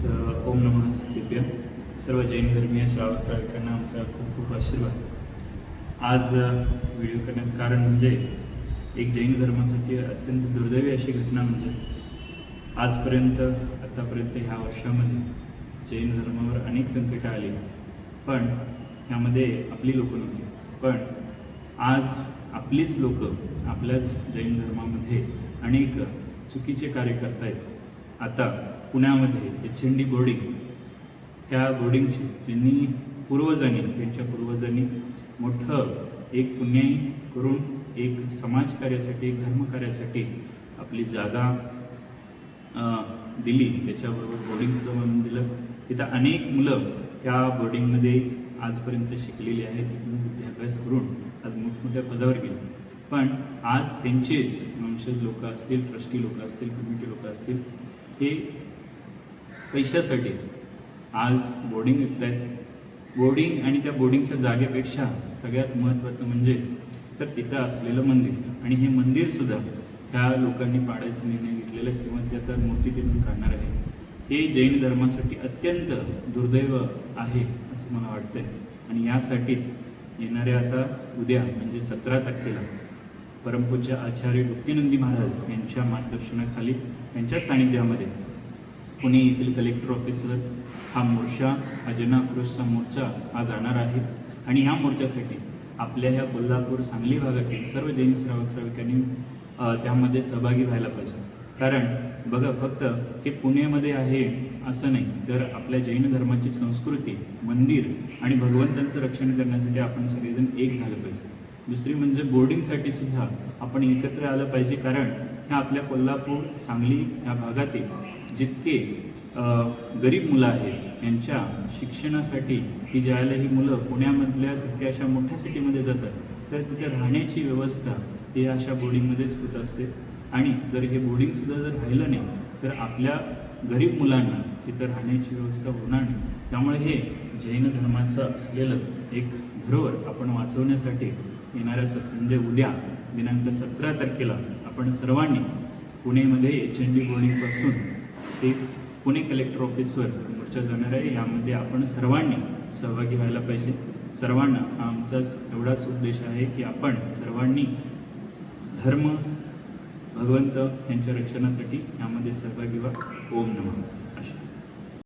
ओम नमः दिव्य सर्व जैन धर्मीय श्रावक श्राविकांना आमचा खूप खूप आशीर्वाद. आज व्हिडिओ करण्याचं कारण म्हणजे एक जैन धर्मासाठी अत्यंत दुर्दैवी अशी घटना म्हणजे आजपर्यंत आत्तापर्यंत ह्या वर्षामध्ये जैन धर्मावर अनेक संकटं आली. पण त्यामध्ये आपली लोकं नव्हती. पण आज आपलीच लोक आपल्याच जैन धर्मामध्ये अनेक चुकीचे कार्य करतायत. आता पुण्यामध्ये एच एन डी बोर्डिंग ह्या बोर्डिंगची त्यांनी पूर्वजांनी त्यांच्या पूर्वजांनी मोठं एक पुण्याई करून एक समाजकार्यासाठी एक धर्मकार्यासाठी आपली जागा दिली. त्याच्याबरोबर बोर्डिंगसुद्धा बनवून दिलं. तिथं अनेक मुलं त्या बोर्डिंगमध्ये आजपर्यंत शिकलेली आहेत. तिथून विद्याभ्यास करून आज मोठमोठ्या पदावर गेले. पण आज त्यांचेच वंशज लोक असतील ट्रस्टी लोक असतील कमिटी लोक असतील हे पैशासाठी आज बोर्डिंग विकत आहेत. बोर्डिंग आणि त्या बोर्डिंगच्या जागेपेक्षा सगळ्यात महत्त्वाचं म्हणजे तर तिथं असलेलं मंदिर. आणि हे मंदिरसुद्धा ह्या लोकांनी पाडायचा निर्णय घेतलेला किंवा त्या तर मूर्ती तिथून काढणार आहे. हे जैन धर्मासाठी अत्यंत दुर्दैव आहे असं मला वाटतंय. आणि यासाठीच येणाऱ्या आता उद्या म्हणजे सतरा तारखेला परमपूज्य आचार्य गुप्तीनंदी महाराज यांच्या मार्गदर्शनाखाली यांच्या सानिध्यामध्ये पुणे येथील कलेक्टर ऑफिसवर हा मोर्चा हा जनआक्रोशचा मोर्चा हा जाणार आहे. आणि ह्या मोर्चासाठी आपल्या ह्या कोल्हापूर सांगली भागातील सर्व जैन श्रावक श्राविकांनी त्यामध्ये सहभागी व्हायला पाहिजे. कारण बघा फक्त हे पुण्यामध्ये आहे असं नाही तर आपल्या जैन धर्माची संस्कृती मंदिर आणि भगवंतांचं रक्षण करण्यासाठी आपण सगळेजण एक झालं पाहिजे. दुसरी म्हणजे बोर्डिंगसाठी सुद्धा आपण एकत्र आलं पाहिजे. कारण ह्या आपल्या कोल्हापूर सांगली ह्या भागातील जितके गरीब मुलं आहेत यांच्या शिक्षणासाठी ही ज्यावेळेला ही मुलं पुण्यामधल्या सारख्या अशा मोठ्या सिटीमध्ये जातात तर तिथे राहण्याची व्यवस्था ही अशा बोर्डिंगमध्येच होत असते. आणि जर हे बोर्डिंगसुद्धा जर राहिलं नाही तर आपल्या गरीब मुलांना तिथं राहण्याची व्यवस्था होणार नाही. त्यामुळे हे जैन धर्माचं असलेलं एक धरोहर आपण वाचवण्यासाठी येणाऱ्या सत म्हणजे उद्या दिनांक सतरा तारखेला आपण सर्वांनी पुणेमध्ये एच एन डी बोर्डिंगपासून ते पुणे कलेक्टर ऑफिसवर मोर्चा जाणार आहे. यामध्ये आपण सर्वांनी सहभागी व्हायला पाहिजे. सर्वांना हा आमचाच एवढाच उद्देश आहे की आपण सर्वांनी धर्म भगवंत यांच्या रक्षणासाठी यामध्ये सहभागी व्हा. ओम नमः.